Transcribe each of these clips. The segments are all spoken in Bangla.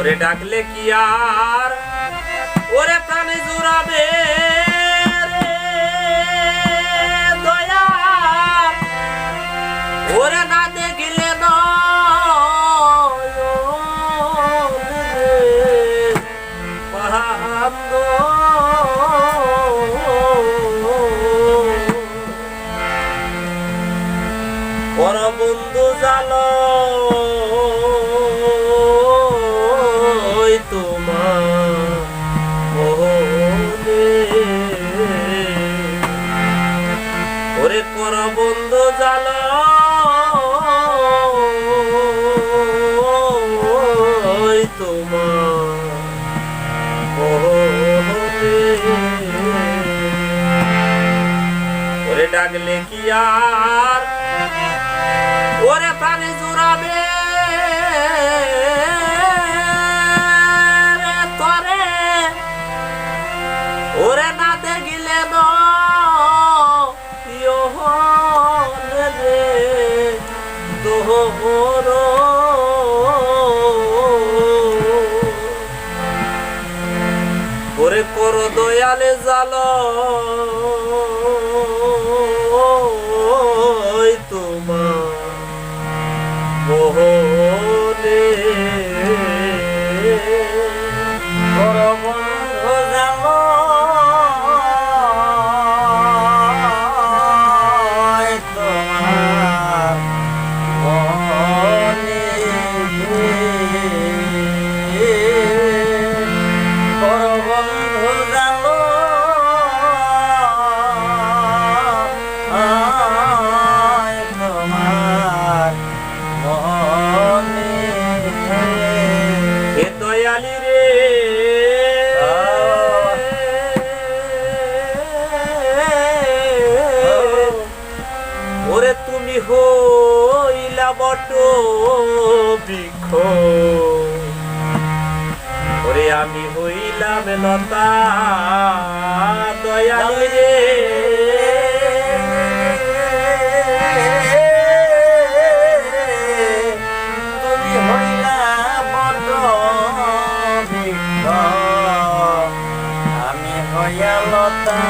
ওরে ডাকলে কি আর? ওরে প্রাণে জুড়াবে ওরে ওরে ডাকলে কি আর ওরে প্রাণে জুড়াবে বৃক্ষ ওরে আমি হইলাম লতা দয়ালি রে। তুমি হইলা বড় আমি হইয়া লতা।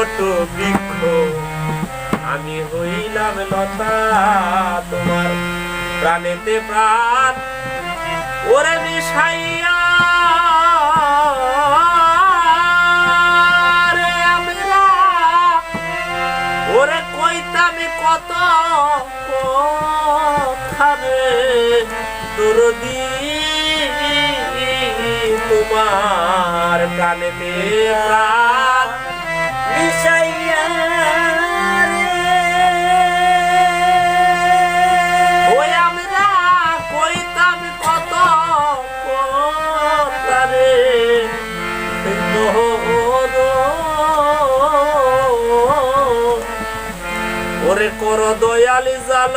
বট বৃক্ষ। আমি হইলাম লতা, তোমার প্রাণেতে প্রাণ। ওরে মিশাইয়া ওরে কইতামি কত খাবে দরদি তোমার প্রাণেতে প্রাণ। মিশাইয়া ওই আমরা কইতামি কত কথা রে। তোর ওরে কর দয়ালি জাল।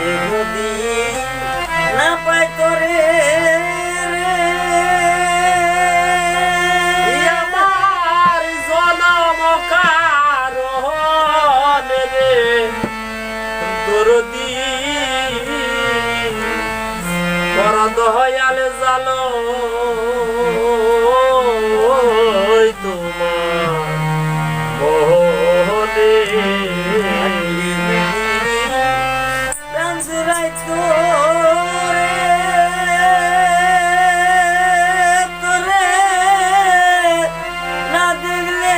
থাকতে যদি না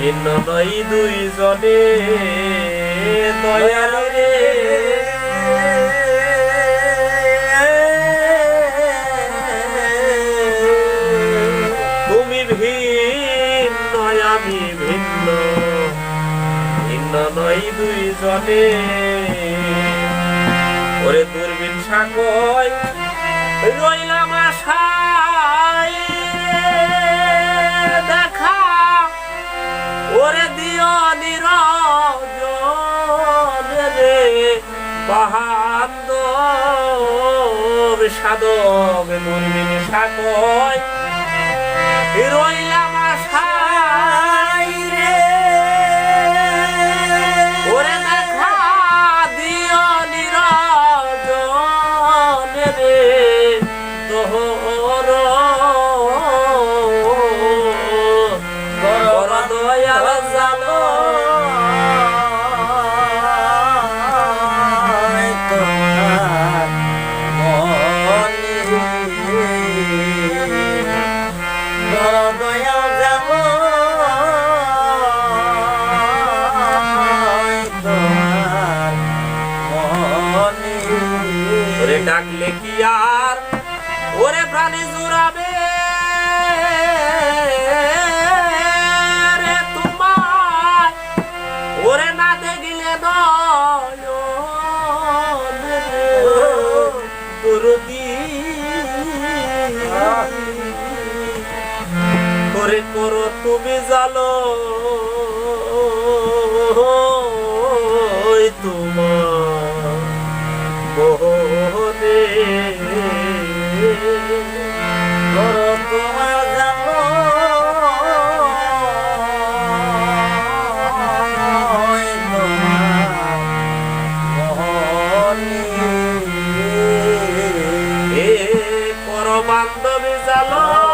ভিন্ন নই দুইজনে, দয়ালি রে। তুমি ভিন্ন, আমি ভিন্ন। ভিন্ন নই দুইজনে। ওরে দূরবীন সাকয় রইলাম আশায় বাহান্দ সাধক মুর্মিনী সাকয় রইলাম কি আর ওরে প্রাণী জুড়াবে তোমার ওরে না দেখিলে দরদি করে করো তুমি জালো তোমার আমার বান্ধবী জালো।